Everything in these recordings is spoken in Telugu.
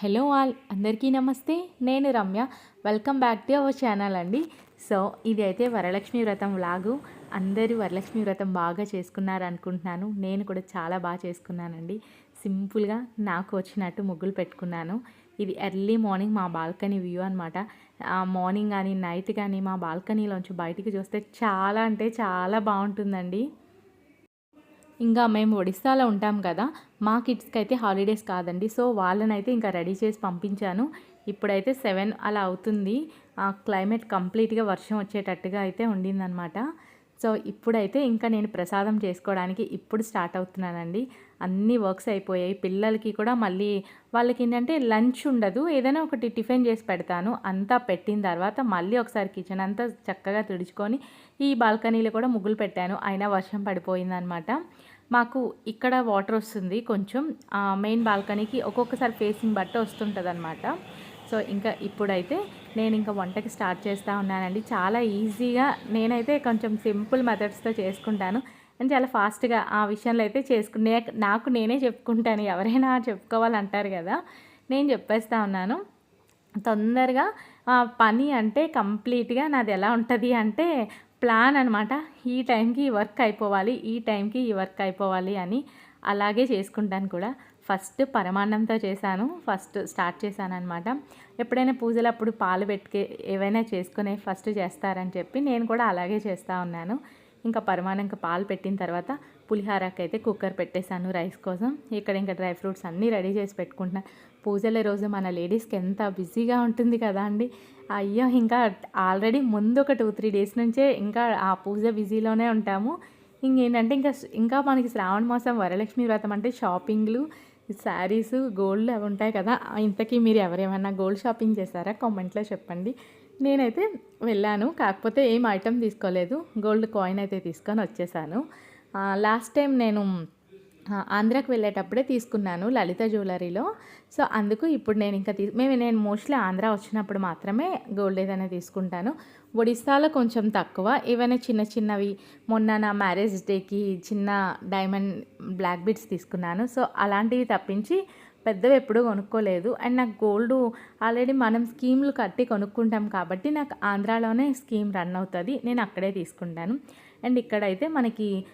హలో ఆల్ అందరికీ నమస్తే. నేను Ramya. Welcome back to our channel అండి. సో ఇది అయితే వరలక్ష్మి వ్రతం వ్లాగు. అందరూ వరలక్ష్మి వ్రతం బాగా చేసుకున్నారు అనుకుంటున్నాను. నేను కూడా చాలా బాగా చేసుకున్నానండి. సింపుల్గా నాకు వచ్చినట్టు ముగ్గులు పెట్టుకున్నాను. ఇది ఎర్లీ మార్నింగ్ మా బాల్కనీ వ్యూ అనమాట మార్నింగ్ కానీ నైట్ కానీ మా బాల్కనీలోంచి బయటికి చూస్తే చాలా అంటే చాలా బాగుంటుందండి. ఇంకా మేము ఒడిస్సాలో ఉంటాం కదా మా కిడ్స్కి అయితే హాలిడేస్ కాదండి. సో వాళ్ళనైతే ఇంకా రెడీ చేసి పంపించాను. ఇప్పుడైతే సెవెన్ అలా అవుతుంది. ఆ క్లైమేట్ కంప్లీట్గా వర్షం వచ్చేటట్టుగా అయితే ఉండిందనమాట సో ఇప్పుడైతే ఇంకా నేను ప్రసాదం చేసుకోవడానికి ఇప్పుడు స్టార్ట్ అవుతున్నానండి. అన్ని వర్క్స్ అయిపోయాయి. పిల్లలకి కూడా మళ్ళీ వాళ్ళకి ఏంటంటే లంచ్ ఉండదు. ఏదైనా ఒకటి టిఫిన్ చేసి పెడతాను. అంతా పెట్టిన తర్వాత మళ్ళీ ఒకసారి కిచెన్ అంతా చక్కగా తుడుచుకొని ఈ బాల్కనీలో కూడా ముగ్గులు పెట్టాను. అయినా వర్షం పడిపోయిందనమాట. మాకు ఇక్కడ వాటర్ వస్తుంది కొంచెం. మెయిన్ బాల్కనీకి ఒక్కొక్కసారి ఫేసింగ్ బట్ట వస్తుంటుంది అనమాట సో ఇంకా ఇప్పుడైతే నేను ఇంకా వంటకి స్టార్ట్ చేస్తూ ఉన్నానండి. చాలా ఈజీగా నేనైతే కొంచెం సింపుల్ మెథడ్స్తో చేసుకుంటాను. అండ్ చాలా ఫాస్ట్గా ఆ విషయంలో అయితే చేసుకునే నాకు నేనే చెప్పుకుంటాను. ఎవరైనా చెప్పుకోవాలంటారు కదా. నేను చెప్పేస్తా ఉన్నాను. తొందరగా పని అంటే కంప్లీట్గా నాది ఎలా ఉంటుంది అంటే ప్లాన్ అనమాట ఈ టైంకి ఈ వర్క్ అయిపోవాలి ఈ టైంకి ఈ వర్క్ అయిపోవాలి అని అలాగే చేసుకుంటాను కూడా. ఫస్ట్ పరమాన్నంతో చేశాను ఫస్ట్ స్టార్ట్ చేశాను అనమాట ఎప్పుడైనా పూజలు అప్పుడు పాలు పెట్టుకే ఏవైనా చేసుకునే ఫస్ట్ చేస్తారని చెప్పి నేను కూడా అలాగే చేస్తూ ఉన్నాను. ఇంకా పరమాన్నంకి పాలు పెట్టిన తర్వాత పులిహారకి అయితే కుక్కర్ పెట్టేశాను రైస్ కోసం. ఇక్కడ ఇంకా డ్రై ఫ్రూట్స్ అన్నీ రెడీ చేసి పెట్టుకుంటున్నాను పూజల రోజు మన లేడీస్కి ఎంత బిజీగా ఉంటుంది కదా అండి. అయ్యో ఇంకా ఆల్రెడీ ముందు ఒక టూ త్రీ డేస్ నుంచే ఇంకా ఆ పూజ బిజీలోనే ఉంటాము. ఇంకేంటంటే ఇంకా ఇంకా మనకి శ్రావణ మాసం వరలక్ష్మి వ్రతం అంటే షాపింగ్లు శారీస్ గోల్డ్ అవి ఉంటాయి కదా ఇంతకీ మీరు ఎవరేమన్నా గోల్డ్ షాపింగ్ చేశారా? కామెంట్లో చెప్పండి. నేనైతే వెళ్ళాను కాకపోతే ఏం ఐటెం తీసుకోలేదు. గోల్డ్ కాయిన్ అయితే తీసుకొని వచ్చేసాను. లాస్ట్ టైం నేను ఆంధ్రాకి వెళ్ళేటప్పుడే తీసుకున్నాను లలిత జ్యువెలరీలో. సో అందుకు ఇప్పుడు నేను ఇంకా తీ మేము నేను మోస్ట్లీ ఆంధ్ర వచ్చినప్పుడు మాత్రమే గోల్డ్ ఏదైనా తీసుకుంటాను. ఒడిస్సాలో కొంచెం తక్కువ. ఏవైనా చిన్న చిన్నవి మొన్న నా మ్యారేజ్ డేకి చిన్న డైమండ్ బ్లాక్ బీడ్స్ తీసుకున్నాను. సో అలాంటివి తప్పించి పెద్దవి ఎప్పుడూ కొనుక్కోలేదు. అండ్ నాకు గోల్డ్ ఆల్రెడీ మనం స్కీమ్లు కట్టి కొనుక్కుంటాం కాబట్టి నాకు ఆంధ్రాలోనే స్కీమ్ రన్ అవుతుంది. నేను అక్కడే తీసుకుంటాను. అండ్ ఇక్కడైతే మనకి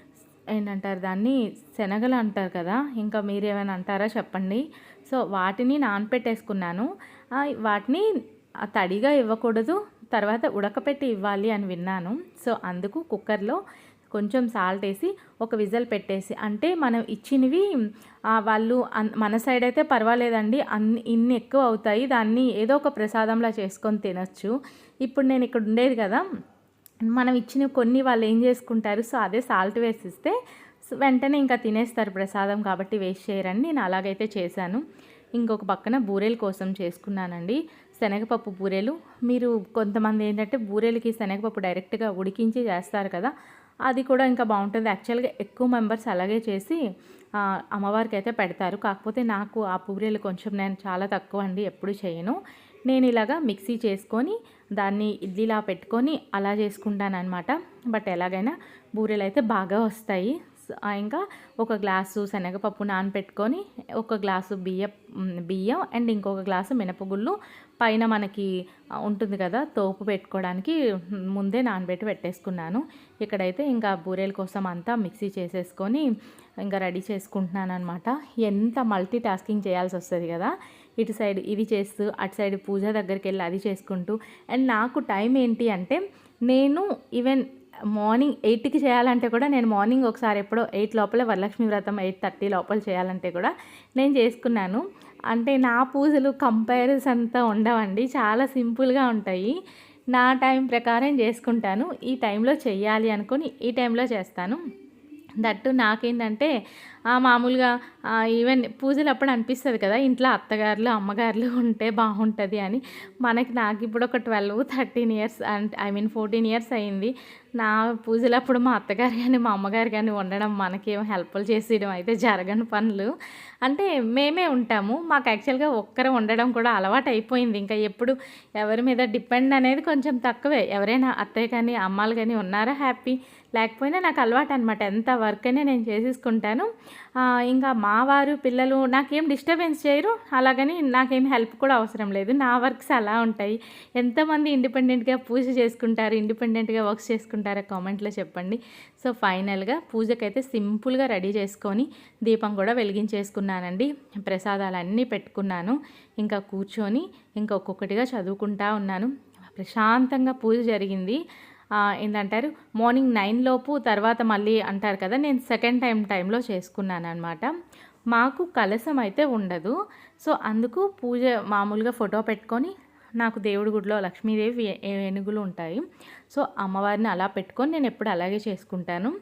ఏంటంటారు దాన్ని? శనగలు అంటారు కదా? ఇంకా మీరు ఏమైనా అంటారా చెప్పండి. సో వాటిని నానపెట్టేసుకున్నాను. వాటిని తడిగా ఇవ్వకూడదు. తర్వాత ఉడకపెట్టి ఇవ్వాలి అని విన్నాను. సో అందుకు కుక్కర్లో కొంచెం సాల్ట్ వేసి ఒక విజల్ పెట్టేసి అంటే మనం ఇచ్చినవి వాళ్ళు మన సైడ్ అయితే పర్వాలేదండి. అన్ని ఇన్ని ఎక్కువ అవుతాయి. దాన్ని ఏదో ఒక ప్రసాదంలా చేసుకొని తినచ్చు. ఇప్పుడు నేను ఇక్కడ ఉండేది కదా మనం ఇచ్చిన కొన్ని వాళ్ళు ఏం చేసుకుంటారు సో అదే సాల్ట్ వేసిస్తే వెంటనే ఇంకా తినేస్తారు ప్రసాదం కాబట్టి వేస్ట్ చేయరని నేను అలాగైతే చేశాను. ఇంకొక పక్కన బూరెల కోసం చేసుకున్నానండి. శనగపప్పు బూరెలు. మీరు కొంతమంది ఏంటంటే బూరెలకి శనగపప్పు డైరెక్ట్గా ఉడికించి చేస్తారు కదా అది కూడా ఇంకా బాగుంటుంది. యాక్చువల్గా ఎక్కువ మెంబర్స్ అలాగే చేసి అమ్మవారికి అయితే పెడతారు. కాకపోతే నాకు ఆ బూరెలు కొంచెం నేను చాలా తక్కువ అండి ఎప్పుడు చేయను. నేను ఇలాగా మిక్సీ చేసుకొని దాన్ని ఇడ్లీలా పెట్టుకొని అలా చేసుకుంటాను అనమాట బట్ ఎలాగైనా బూరెలు అయితే బాగా వస్తాయి. ఇంకా ఒక గ్లాసు శనగపప్పు నానపెట్టుకొని ఒక గ్లాసు బియ్య బియ్యం అండ్ ఇంకొక గ్లాసు మినపగుళ్ళు. పైన మనకి ఉంటుంది కదా తోపు పెట్టుకోవడానికి ముందే నానబెట్టి పెట్టేసుకున్నాను. ఇక్కడైతే ఇంకా బూరెల కోసం అంతా మిక్సీ చేసేసుకొని ఇంకా రెడీ చేసుకుంటున్నాను అనమాట ఎంత మల్టీ టాస్కింగ్ చేయాల్సి వస్తుంది కదా. ఇటు సైడ్ ఇది చేస్తూ అటు సైడ్ పూజ దగ్గరికి వెళ్ళి అది చేసుకుంటూ. అండ్ నాకు టైం ఏంటి అంటే నేను ఈవెన్ మార్నింగ్ ఎయిట్కి చేయాలంటే కూడా నేను మార్నింగ్ ఒకసారి ఎప్పుడో ఎయిట్ లోపల వరలక్ష్మి వ్రతం ఎయిట్ థర్టీ లోపల చేయాలంటే కూడా నేను చేసుకున్నాను. అంటే నా పూజలు కంపారిజన్తో ఉండవండి. చాలా సింపుల్గా ఉంటాయి. నా టైం ప్రకారం చేసుకుంటాను. ఈ టైంలో చెయ్యాలి అనుకుని ఈ టైంలో చేస్తాను. దట్టు నాకేంటంటే మామూలుగా ఈవెన్ పూజలు అప్పుడు అనిపిస్తుంది కదా ఇంట్లో అత్తగారులు అమ్మగారులు ఉంటే బాగుంటుంది అని. మనకి నాకు ఇప్పుడు ఒక ట్వెల్వ్ థర్టీన్ ఇయర్స్ అంటే ఐ మీన్ ఫోర్టీన్ ఇయర్స్ అయింది. నా పూజలప్పుడు మా అత్తగారు కానీ మా అమ్మగారు కానీ ఉండడం మనకేం హెల్ప్లు చేసేయడం అయితే జరగని పనులు. అంటే మేమే ఉంటాము. మాకు యాక్చువల్గా ఒక్కరు ఉండడం కూడా అలవాటు అయిపోయింది. ఇంకా ఎప్పుడు ఎవరి మీద డిపెండ్ అనేది కొంచెం తక్కువే. ఎవరైనా అత్తయ్య కానీ అమ్మాలు కానీ ఉన్నారా హ్యాపీ? లేకపోయినా నాకు అలవాటు అనమాట ఎంత వర్క్ అయినా నేను చేసేసుకుంటాను. ఇంకా మా వారు పిల్లలు నాకేం డిస్టర్బెన్స్ చేయరు. అలాగని నాకేం హెల్ప్ కూడా అవసరం లేదు. నా వర్క్స్ అలా ఉంటాయి. ఎంతమంది ఇండిపెండెంట్గా పూజ చేసుకుంటారు ఇండిపెండెంట్గా వర్క్స్ చేసుకుంటారో కామెంట్లో చెప్పండి. సో ఫైనల్గా పూజకైతే సింపుల్గా రెడీ చేసుకొని దీపం కూడా వెలిగించేసుకున్నానండి. ప్రసాదాలు అన్నీ పెట్టుకున్నాను. ఇంకా కూర్చొని ఇంకా ఒక్కొక్కటిగా చదువుకుంటా ఉన్నాను. ప్రశాంతంగా పూజ జరిగింది. ఏంటంటారు మార్నింగ్ నైన్ లోపు తర్వాత మళ్ళీ అంటారు కదా నేను సెకండ్ టైం టైంలో చేసుకున్నాను అనమాట మాకు కలసం అయితే ఉండదు. సో అందుకు పూజ మామూలుగా ఫోటో పెట్టుకొని నాకు దేవుడి గుడిలో లక్ష్మీదేవి ఏ- ఏనుగులు ఉంటాయి. సో అమ్మవారిని అలా పెట్టుకొని నేను ఎప్పుడు అలాగే చేసుకుంటాను.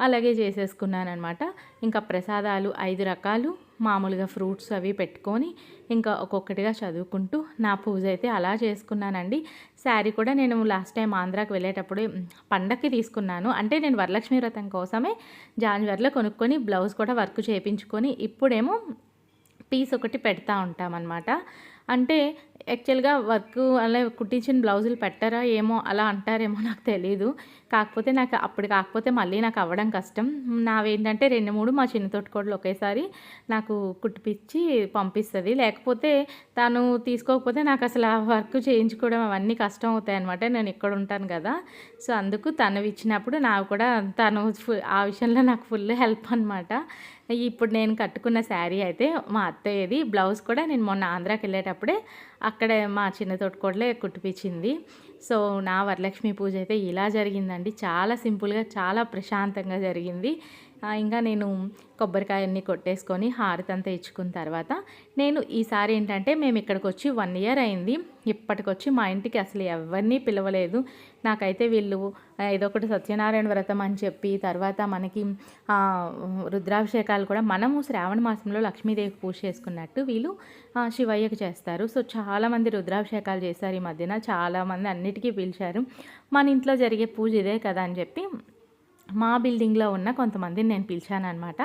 అలాగే చేసేసుకున్నాను అనమాట ఇంకా ప్రసాదాలు ఐదు రకాలు మామూలుగా ఫ్రూట్స్ అవి పెట్టుకొని ఇంకా ఒక్కొక్కటిగా చదువుకుంటూ నా పూజ అయితే అలా చేసుకున్నానండి. శారీ కూడా నేను లాస్ట్ టైం ఆంధ్రాకి వెళ్ళేటప్పుడు పండక్కి తీసుకున్నాను. అంటే నేను వరలక్ష్మి వ్రతం కోసమే జాన్వరిలో కొనుక్కొని బ్లౌజ్ కూడా వర్క్ చేయించుకొని ఇప్పుడేమో పీస్ ఒకటి పెడతా ఉంటామన్నమాట. అంటే యాక్చువల్గా వర్క్ అలా కుట్టించిన బ్లౌజులు పెట్టరా ఏమో అలా అంటారేమో నాకు తెలియదు కాకపోతే నాకు అప్పుడు కాకపోతే మళ్ళీ నాకు అవ్వడం కష్టం. నావేంటంటే రెండు మూడు మా చిన్న తోటికోడలు ఒకేసారి నాకు కుట్టిపించి పంపిస్తుంది. లేకపోతే తను తీసుకోకపోతే నాకు అసలు ఆ వర్క్ చేయించుకోవడం అవన్నీ కష్టం అవుతాయి అనమాట నేను ఇక్కడ ఉంటాను కదా. సో అందుకు తను ఇచ్చినప్పుడు నాకు కూడా తను ఆ విషయంలో నాకు ఫుల్ హెల్ప్ అనమాట ఇప్పుడు నేను కట్టుకున్న శారీ అయితే మా అత్తయ్యది. బ్లౌజ్ కూడా నేను మొన్న ఆంధ్రాకి వెళ్ళేటప్పుడు అక్కడే మా చిన్న తోటకోడలే కుట్టిపించింది సో నా వరలక్ష్మి పూజ అయితే ఇలా జరిగిందండి. చాలా సింపుల్గా చాలా ప్రశాంతంగా జరిగింది. ఇంకా నేను కొబ్బరికాయ అన్నీ కొట్టేసుకొని హారతి అంతా ఇచ్చుకున్న తర్వాత నేను ఈసారి ఏంటంటే మేము ఇక్కడికి వచ్చి వన్ ఇయర్ అయింది. ఇప్పటికొచ్చి మా ఇంటికి అసలు ఎవరిని పిలవలేదు. నాకైతే వీళ్ళు ఏదో ఒకటి సత్యనారాయణ వ్రతం అని చెప్పి తర్వాత మనకి రుద్రాభిషేకాలు కూడా మనము శ్రావణ మాసంలో లక్ష్మీదేవి పూజ చేసుకున్నట్టు వీళ్ళు శివయ్యకు చేస్తారు. సో చాలామంది రుద్రాభిషేకాలు చేశారు ఈ మధ్యన. చాలామంది అన్నిటికీ పిలిచారు. మన ఇంట్లో జరిగే పూజ ఇదే కదా అని చెప్పి మా బిల్డింగ్లో ఉన్న కొంతమందిని నేను పిలిచాను అనమాట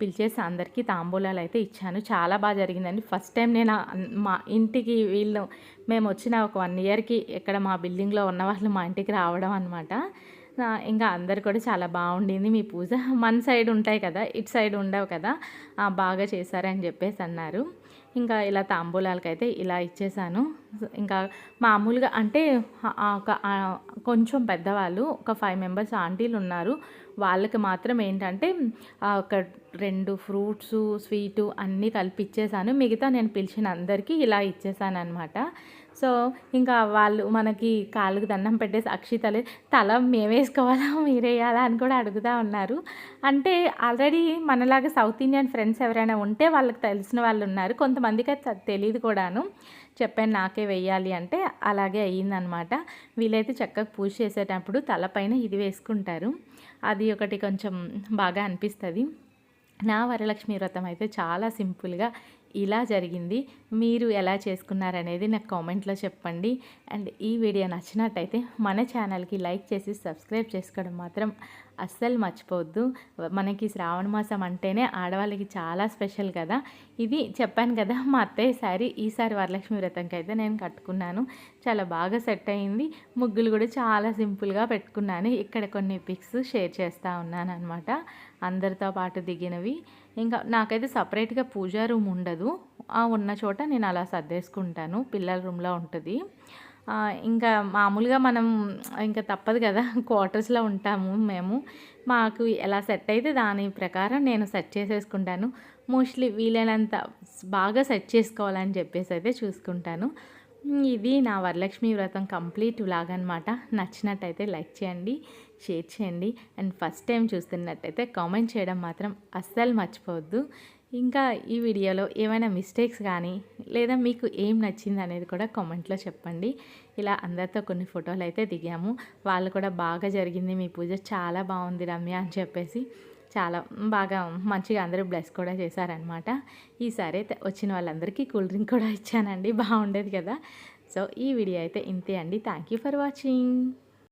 పిలిచేసి అందరికీ తాంబూలాలు అయితే ఇచ్చాను. చాలా బాగా జరిగిందండి. ఫస్ట్ టైం నేను మా ఇంటికి వీళ్ళు మేము వచ్చిన ఒక వన్ ఇయర్కి ఇక్కడ మా బిల్డింగ్లో ఉన్న వాళ్ళు మా ఇంటికి రావడం అనమాట ఇంకా అందరు కూడా చాలా బాగుండింది మీ పూజ. మన సైడ్ ఉంటాయి కదా ఇటు సైడ్ ఉండవు కదా బాగా చేశారని చెప్పేసి అన్నారు. ఇంకా ఇలా తాంబూలాలకైతే ఇలా ఇచ్చేసాను. ఇంకా మామూలుగా అంటే ఒక కొంచెం పెద్దవాళ్ళు ఒక ఫైవ్ మెంబర్స్ ఆంటీలు ఉన్నారు. వాళ్ళకి మాత్రం ఏంటంటే ఒక రెండు ఫ్రూట్స్ స్వీటు అన్నీ కలిపి ఇచ్చేసాను మిగతా నేను పిలిచిన అందరికీ ఇలా ఇచ్చేసాను అనమాట సో ఇంకా వాళ్ళు మనకి కాళ్ళకు దండం పెట్టేసి అక్షితలే తల మేమేసుకోవాలా మీరేయాలా అని కూడా అడుగుతూ ఉన్నారు. అంటే ఆల్రెడీ మనలాగా సౌత్ ఇండియన్ ఫ్రెండ్స్ ఎవరైనా ఉంటే వాళ్ళకి తెలిసిన వాళ్ళు ఉన్నారు. కొంతమందికి అది తెలియదు కూడాను. చెప్పాను నాకే వెయ్యాలి అంటే అలాగే అయ్యిందనమాట. వీలైతే చక్కగా పూజ చేసేటప్పుడు తలపైన ఇది వేసుకుంటారు. అది ఒకటి కొంచెం బాగా అనిపిస్తుంది. నా వరలక్ష్మి వ్రతం అయితే చాలా సింపుల్గా ఇలా జరిగింది. మీరు ఎలా చేసుకున్నారనేది నాకు కామెంట్లో చెప్పండి. అండ్ ఈ వీడియో నచ్చినట్టయితే మన ఛానల్కి లైక్ చేసి సబ్స్క్రైబ్ చేసుకోవడం మాత్రం అస్సలు మర్చిపోవద్దు. మనకి శ్రావణ మాసం అంటేనే ఆడవాళ్ళకి చాలా స్పెషల్ కదా. ఇది చెప్పాను కదా మా అత్తయ్య సారీ ఈసారి వరలక్ష్మి వ్రతంకి అయితే నేను కట్టుకున్నాను. చాలా బాగా సెట్ అయింది. ముగ్గులు కూడా చాలా సింపుల్గా పెట్టుకున్నాను. ఇక్కడ కొన్ని పిక్స్ షేర్ చేస్తూ ఉన్నాను అనమాట అందరితో పాటు దిగినవి. ఇంకా నాకైతే సపరేట్గా పూజా రూమ్ ఉండదు. ఆ ఉన్న చోట నేను అలా సర్దేసుకుంటాను. పిల్లల రూమ్లో ఉంటుంది. ఇంకా మామూలుగా మనం ఇంకా తప్పదు కదా క్వార్టర్స్లో ఉంటాము మేము. మాకు ఎలా సెట్ అయితే దాని ప్రకారం నేను సెట్ చేసేసుకుంటాను. మోస్ట్లీ వీలైనంత బాగా సెట్ చేసుకోవాలని చెప్పేసి అయితే చూసుకుంటాను. ఇది నా వరలక్ష్మి వ్రతం కంప్లీట్ వ్లాగ్ అనమాట నచ్చినట్టయితే లైక్ చేయండి షేర్ చేయండి. అండ్ ఫస్ట్ టైం చూస్తున్నట్టయితే కామెంట్ చేయడం మాత్రం అస్సలు మర్చిపోవద్దు. ఇంకా ఈ వీడియోలో ఏమైనా మిస్టేక్స్ కానీ లేదా మీకు ఏం నచ్చింది అనేది కూడా కామెంట్లో చెప్పండి. ఇలా అందరితో కొన్ని ఫోటోలు అయితే దిగాము. వాళ్ళు కూడా బాగా జరిగింది. మీ పూజ చాలా బాగుంది రమ్య అని చెప్పేసి చాలా బాగా మంచిగా అందరూ బ్లెస్ కూడా చేశారనమాట ఈసారి అయితే వచ్చిన వాళ్ళందరికీ కూల్ డ్రింక్ కూడా ఇచ్చానండి. బాగుండేది కదా. సో ఈ వీడియో అయితే ఇంతే అండి. Thank you for watching